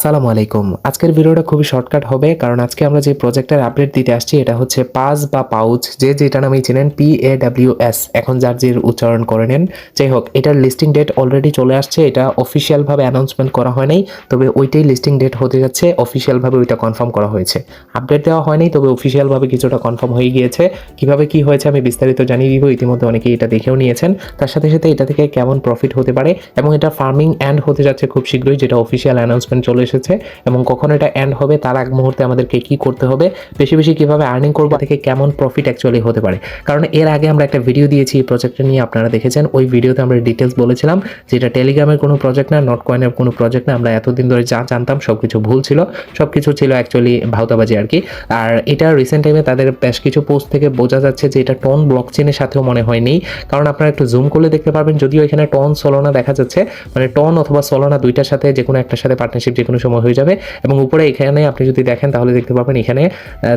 আসসালামু আলাইকুম। আজকের ভিডিওটা খুবই শর্টকাট হবে, কারণ আজকে আমরা যে প্রজেক্টের আপডেট দিতে আসছি, এটা হচ্ছে পাস বা পাউচ, যে যেটা নামেই চেনেন পি এ ডাব্লিউ এস এখন যার যে উচ্চারণ করে নেন। যাই হোক, এটার লিস্টিং ডেট অলরেডি চলে আসছে, এটা অফিসিয়ালভাবে অ্যানাউন্সমেন্ট করা হয় নাই, তবে ওইটাই লিস্টিং ডেট হতে যাচ্ছে অফিসিয়ালভাবে ওইটা কনফার্ম করা হয়েছে। আপডেট দেওয়া হয়নি তবে অফিসিয়ালভাবে কিছুটা কনফার্ম হয়ে গিয়েছে। কীভাবে কি হয়েছে আমি বিস্তারিত জানিয়ে দিব, ইতিমধ্যে অনেকেই এটা দেখেও নিয়েছেন। তার সাথে সাথে এটা থেকে কেমন প্রফিট হতে পারে, এবং এটা ফার্মিং অ্যান্ড হতে যাচ্ছে খুব শীঘ্রই, যেটা অফিসিয়াল অ্যানাউন্সমেন্ট চলে এসেছে এবং কখন এটা এন্ড হবে, তার আগ মুহূর্তে আমাদেরকে কি করতে হবে, বেশি বেশি কীভাবে আর্নিং করব থেকে কেমন প্রফিট অ্যাকচুয়ালি হতে পারে। কারণ এর আগে আমরা একটা ভিডিও দিয়েছি, এই প্রজেক্টটা নিয়ে আপনারা দেখেছেন, ওই ভিডিওতে আমরা ডিটেলস বলেছিলাম যে এটা টেলিগ্রামের কোনো প্রজেক্ট না নট কয়েনের কোনো প্রজেক্ট না, আমরা এতদিন ধরে যা জানতাম সব কিছু ভুল ছিল সব কিছু ছিল অ্যাকচুয়ালি ভাউতাবাজি আর কি। আর এটা রিসেন্ট টাইমে তাদের বেশ কিছু পোস্ট থেকে বোঝা যাচ্ছে যে এটা টন ব্লক চেনের সাথেও মনে হয়নি। কারণ আপনারা একটু জুম করলে দেখতে পারবেন, যদিও এখানে টন সোলোনা দেখা যাচ্ছে মানে টন অথবা সোলোনা দুইটার সাথে যে কোনো একটার সাথে পার্টনারশিপ যে কোনো সময় হয়ে যাবে। এবং উপরে এখানে আপনি যদি দেখেন, তাহলে দেখতে পাবেন এখানে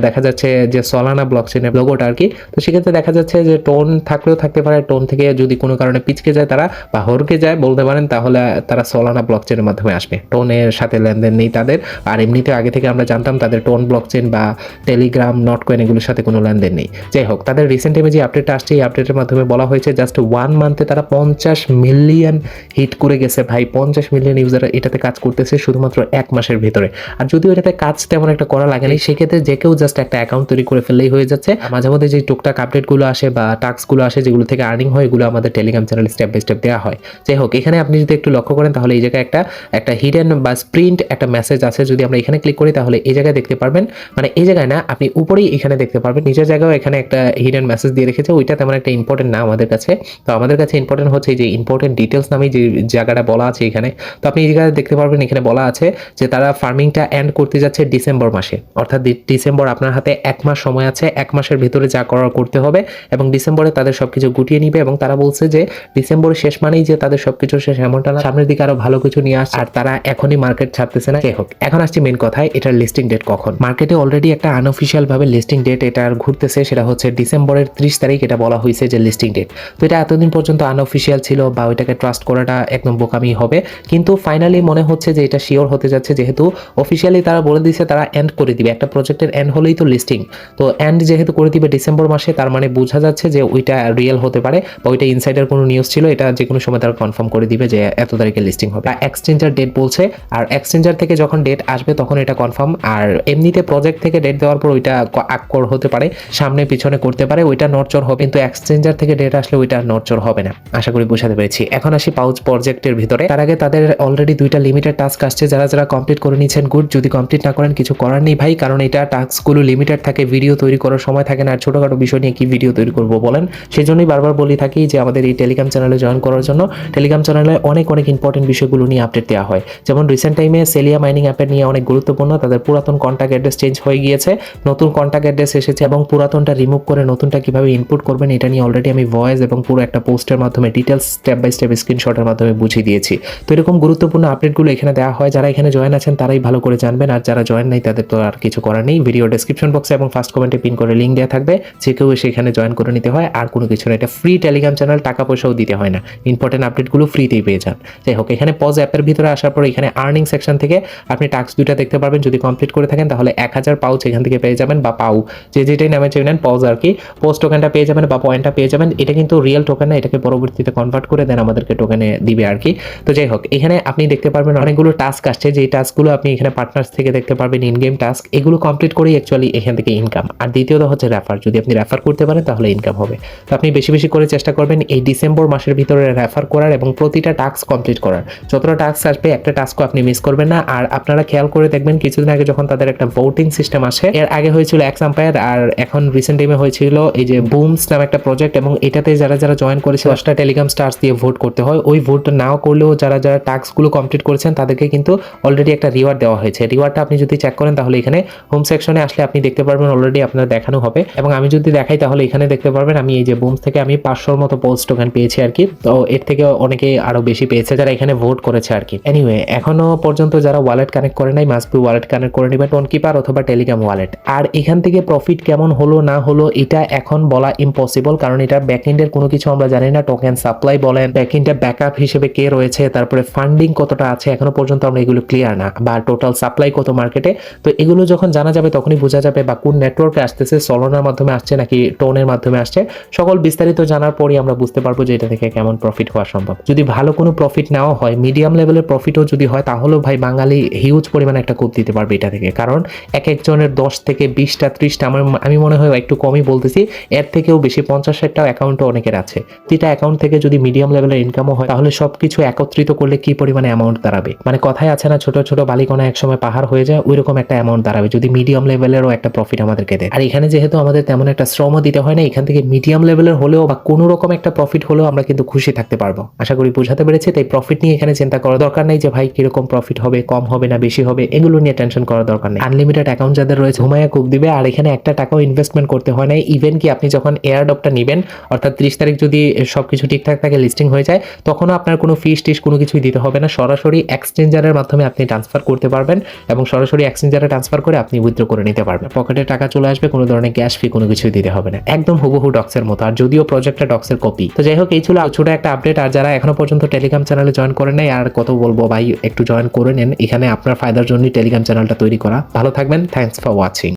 দেখা যাচ্ছে যে সলানা ব্লক চেনের লোগোটা আর কি তো সেক্ষেত্রে দেখা যাচ্ছে যে টোন থাকলেও থাকতে পারে টোন থেকে যদি কোনো কারণে পিচকে যায় তারা বা হরকে যায় বলতে পারেন, তাহলে তারা সলানা ব্লক চেনের মাধ্যমে আসবে। টোনের সাথে লেনদেন নেই তাদের। আর এমনিতে আগে থেকে আমরা জানতাম তাদের টোন ব্লক চেন বা টেলিগ্রাম নট কয়েন এগুলোর সাথে কোনো লেনদেন নেই। যাই হোক, তাদের রিসেন্ট টাইমে যে আপডেটটা আসছে। এই আপডেটের মাধ্যমে বলা হয়েছে জাস্ট ওয়ান মান্থে তারা পঞ্চাশ মিলিয়ন হিট করে গেছে। ভাই, পঞ্চাশ মিলিয়ন ইউজার এটাতে কাজ করতেছে। শুধুমাত্র এক মাসের ভিতরে। আর যদিও এটাতে কাজ তেমন একটা করা লাগে লাগেনি সেক্ষেত্রে যে কেউ জাস্ট একটা অ্যাকাউন্ট তৈরি করে ফেললেই হয়ে যাচ্ছে। মাঝে মধ্যে যে টুকটাক আপডেটগুলো আসে বা টাস্কগুলো আসে যেগুলো থেকে আর্নিং হয়, এগুলো আমাদের Telegram channel step by step দেওয়া হয়। যাই হোক, এখানে আপনি যদি একটু লক্ষ্য করেন, তাহলে এই জায়গায় একটা একটা হিডেন বা স্প্রিন্ট একটা মেসেজ আছে। যদি আমরা এখানে ক্লিক করি, তাহলে এই জায়গায় দেখতে পারবেন মানে এই জায়গায় না, আপনি উপরেই এখানে দেখতে পারবেন নিজের জায়গায় এখানে একটা হিডেন মেসেজ দিয়ে রেখেছে। ওইটা তেমন একটা ইম্পর্টেন্ট না আমাদের কাছে। তো আমাদের কাছে ইম্পর্টেন্ট হচ্ছে যে ইম্পর্টেন্ট ডিটেলস নামে যে জায়গাটা বলা আছে এখানে। তো আপনি এই জায়গায় দেখতে পারবেন, এখানে বলা আছে যে তারা ফার্মিংটা এন্ড করতে যাচ্ছে ডিসেম্বর মাসে। অর্থাৎ ডিসেম্বর আপনার হাতে এক মাস সময় আছে, এক মাসের ভিতরে যা করার করতে হবে এবং ডিসেম্বরে তাদের সবকিছু গুটিয়ে নিবে এবং তারা বলছে যে ডিসেম্বরের শেষ মানেই যে তাদের সবকিছু শেষ এমনটা না, সামনের দিকে আরও ভালো কিছু নিয়ে আসছে। আর তারা এখনই মার্কেট ছাড়তেছে না। যাই হোক, এখন আসছি মেন কথায় এটার লিস্টিং ডেট কখন? মার্কেটে অলরেডি একটা আনঅফিসিয়াল ভাবে লিস্টিং ডেট এটার ঘুরতেছে, সেটা হচ্ছে ডিসেম্বরের ত্রিশ তারিখ এটা বলা হয়েছে যে লিস্টিং ডেট তো এটা এতদিন পর্যন্ত আনঅফিসিয়াল ছিল বা ওইটাকে ট্রাস্ট করাটা একদম বোকামি হবে। কিন্তু ফাইনালি মনে হচ্ছে যে এটা শিওর হতে যাচ্ছে যেহেতু অফিসিয়ালি তারা বলে দিয়েছে তারা এন্ড করে দিবে। একটা প্রজেক্টের এন্ড হলেই তো লিস্টিং তো এন্ড যেহেতু করে দিবে ডিসেম্বর মাসে, তার মানে বোঝা যাচ্ছে যে ওইটা রিয়েল হতে পারে বা ওইটা ইনসাইডার কোনো নিউজ ছিল, এটা যে কোনো সময় তারা কনফার্ম করে দিবে যে এত তারিখে লিস্টিং হবে। এক্সচেঞ্জার ডেট বলছে, আর এক্সচেঞ্জার থেকে যখন ডেট আসবে তখন এটা কনফার্ম আর এমনিতে প্রজেক্ট থেকে ডেট দেওয়ার পর ওইটা আকর হতে পারে, সামনে পিছনে করতে পারে, ওইটা নড়চড় হবে, কিন্তু এক্সচেঞ্জার থেকে ডেট আসলে ওইটা নড়চড় হবে না। আশা করি বোঝাতে পেরেছি। এখন আসি পাউচ প্রজেক্টের ভিতরে। তার আগে তাদের অলরেডি দুইটা লিমিটেড টাস্ক আসছে, যারা যারা কমপ্লিট করে নিচ্ছেন গুড যদি কমপ্লিট না করেন, কিছু করার নেই ভাই, কারণ এটা টাস্কগুলো লিমিটেড থাকে ভিডিও তৈরি করার সময় থাকে না, আর ছোটোখাটো বিষয় নিয়ে কি ভিডিও তৈরি করব বলেন? সেই জন্যই বারবার বলি থাকি যে আমাদের এই টেলিগ্রাম চ্যানেলে জয়েন করার জন্য টেলিগ্রাম চ্যানেলে অনেক অনেক ইম্পর্টেন্ট বিষয়গুলো নিয়ে আপডেট দেওয়া হয়। যেমন রিসেন্ট টাইমে সেলিয়া মাইনিং অ্যাপের নিয়ে অনেক গুরুত্বপূর্ণ, তাদের পুরাতন কন্ট্যাক্ট অ্যাড্রেস চেঞ্জ হয়ে গিয়েছে, নতুন কন্ট্যাক্ট অ্যাড্রেস এসেছে এবং পুরাতনটা রিমুভ করে নতুনটা কীভাবে ইনপুট করবেন, এটা নিয়ে অলরেডি আমি ভয়েস এবং পুরো একটা পোস্টের মাধ্যমে ডিটেলস স্টেপ বাই স্টেপ স্ক্রিনশটের মাধ্যমে বুঝিয়ে দিয়েছি। তো এরকম গুরুত্বপূর্ণ আপডেটগুলো এখানে দেওয়া হয়, যারা এখানে জয়েন আছেন, তারাই ভালো করে জানবেন। আর যারা জয়েন নাই, তাদের তো আর কিছু করার নেই। ভিডিও ডেসক্রিপশন বক্সে এবং ফার্স্ট কমেন্টে পিন করে লিঙ্ক দেওয়া থাকবে। যে কেউ সেখানে জয়েন করে নিতে হয়, আর কোনো কিছু না। এটা ফ্রি টেলিগ্রাম চ্যানেল টাকা পয়সাও দিতে হয় না। ইম্পর্টেন্ট আপডেটগুলো ফ্রিতেই পেয়ে যান। যাই হোক, এখানে পজ অ্যাপের ভিতরে আসার পর এখানে আর্নিং সেকশন থেকে আপনি টাস্ক দুইটা দেখতে পারবেন। যদি কমপ্লিট করে থাকেন, তাহলে এক হাজার পাউচ এখান থেকে পেয়ে যাবেন বা পাউ। যে যেটাই নামে চেয়ে নেন পজ আর কি। পোস্ট টোকেনটা পেয়ে যাবেন বা পয়েন্টটা পেয়ে যাবেন। এটা কিন্তু রিয়েল টোকেন না, এটাকে পরবর্তীতে কনভার্ট করে দেন আমাদেরকে টোকেনে দিবে আর কি। তো যাই হোক, এখানে আপনি দেখতে পারবেন অনেকগুলো টাস্ক আসছে। যেই টাস্কগুলো আপনি এখানে পার্টনার্স থেকে দেখতে পারবেন ইন গেম টাস্ক এগুলো কমপ্লিট করেই অ্যাকচুয়ালি এখান থেকে ইনকাম আর দ্বিতীয়ত হচ্ছে রেফার যদি আপনি রেফার করতে পারেন, তাহলে ইনকাম হবে। তো আপনি বেশি বেশি করে চেষ্টা করবেন এই ডিসেম্বর মাসের ভিতরে রেফার করার এবং প্রতিটা টাস্ক কমপ্লিট করার। যতটা টাস্ক আসবে, একটা টাস্কও আপনি মিস করবেন না। আর আপনারা খেয়াল করে দেখবেন, কিছুদিন আগে যখন তাদের একটা ভোটিং সিস্টেম আসে, এর আগে হয়েছিল এক্স আম্পায়ার আর এখন রিসেন্ট টাইমে হয়েছিল এই যে বুমস নামে একটা প্রজেক্ট এবং এটাতে যারা যারা জয়েন করেছে, দশটা টেলিগ্রাম স্টার্স দিয়ে ভোট করতে হয়। ওই ভোট নাও করলেও যারা যারা টাস্কগুলো কমপ্লিট করেছেন, তাদেরকে কিন্তু অলরেডি একটা রিওয়ার্ড দেওয়া হয়েছে। রিওয়ার্ডটা আপনি যদি চেক করেন, তাহলে এখানে হোম সেকশনে আসলে আপনি দেখতে পারবেন অলরেডি আপনার দেখানো হবে। এবং আমি যদি দেখাই, তাহলে এখানে দেখতে পারবেন আমি এই যে বুমস থেকে আমি পাঁচশোর মতো পোস্ট টোকেন পেয়েছি আর কি। তো এর থেকে অনেকে আরও বেশি পেয়েছে, যারা এখানে ভোট করেছে আর কি। এনিওয়ে এখনও পর্যন্ত যারা ওয়ালেট কানেক্ট করে নাই মাস্ট বি ওয়ালেট কানেক্ট করে নেবেন টোন কিপার অথবা টেলিগ্রাম ওয়ালেট আর এখান থেকে প্রফিট কেমন হলো, না হলো, এটা এখন বলা ইম্পসিবল কারণ এটা ব্যাকএন্ডের কোনো কিছু আমরা জানি না। টোকেন সাপ্লাই বলেন ব্যাকএন্ডে ব্যাকআপ হিসেবে কে রয়েছে, তারপরে ফান্ডিং কতটা আছে, এখনও পর্যন্ত আমরা এগুলো ক্লিয়ার না বা টোটাল সাপ্লাই কত মার্কেটে তো এগুলো যখন জানা যাবে তখনই বোঝা যাবে বা কোন নেটওয়ার্কে আসতেছে সলোনার মাধ্যমে আসছে নাকি টোনের মাধ্যমে আসছে, সকল বিস্তারিত জানার পরই আমরা বুঝতে পারব যে এটা থেকে কেমন প্রফিট হওয়া সম্ভব। যদি ভালো কোনো প্রফিট নেওয়া হয় মিডিয়াম লেভেলের প্রফিটও যদি হয়, তাহলেও ভাই বাঙালি হিউজ পরিমাণে একটা কোপ দিতে পারবে এটা থেকে। কারণ এক একজনের দশ থেকে বিশটা, ত্রিশটা, আমার আমি মনে হয় একটু কমই বলতেছি, এর থেকেও বেশি পঞ্চাশ ষাটটাও অ্যাকাউন্টও অনেকের আছে। যেটা অ্যাকাউন্ট থেকে যদি মিডিয়াম লেভেলের ইনকামও হয়, তাহলে সব কিছু একত্রিত করলে কি পরিমাণে অ্যামাউন্ট দাঁড়াবে? মানে কথায় আছে ছোট ছোট বালিকণা একসময় পাহাড় হয়ে যায় ওই রকম একটা অ্যামাউন্ট দাঁড়াবে। যদি মিডিয়াম লেভেলেরও একটা প্রফিট আমাদেরকে দেয়। আর এখানে যেহেতু আমাদের তেমন একটা শ্রমও দিতে হয় না, এখান থেকে মিডিয়াম লেভেলের হলেও বা কোনো রকম একটা প্রফিট হলেও আমরা কিন্তু খুশি থাকতে পারব। আশা করি বোঝাতে পেরেছি, তাই প্রফিট নিয়ে এখানে চিন্তা করার দরকার নেই যে, ভাই, কীরকম প্রফিট হবে, কম হবে না, বেশি হবে? এগুলো নিয়ে টেনশন করার দরকার নেই। আনলিমিটেড অ্যাকাউন্ট যাদের রয়েছে ঘুমায়া কুক দিবে। আর এখানে একটা টাকাও ইনভেস্টমেন্ট করতে হয় না। ইভেন কি আপনি যখন এয়ারডপটা নেবেন, অর্থাৎ ত্রিশ তারিখ যদি সবকিছু ঠিকঠাক থাকে লিস্টিং হয়ে যায়, তখনও আপনার কোনো ফিস টিস কোনো কিছুই দিতে হবে না। সরাসরি এক্সচেঞ্জারের মাধ্যমে আপনি ট্রান্সফার করতে পারবেন এবং সরাসরি এক্সচেঞ্জারে ট্রান্সফার করে আপনি উইথড্র করে নিতে পারবেন। পকেটে টাকা চলে আসবে, কোনো ধরনের ক্যাশ ফি কোনো কিছুই দিতে হবে না। একদম হুবহু ডক্সের মতো। আর যদিও প্রজেক্টটা ডক্সের কপি তো যাই হোক, এই ছিল ছোট একটা আপডেট আর যারা এখনও পর্যন্ত টেলিগ্রাম চ্যানেলে জয়েন করেন নাই, আর কত বলব ভাই, একটু জয়েন করে নেন। এখানে আপনার ফায়দার জন্যই টেলিগ্রাম চ্যানেলটা তৈরি করা। ভালো থাকবেন। Thanks for watching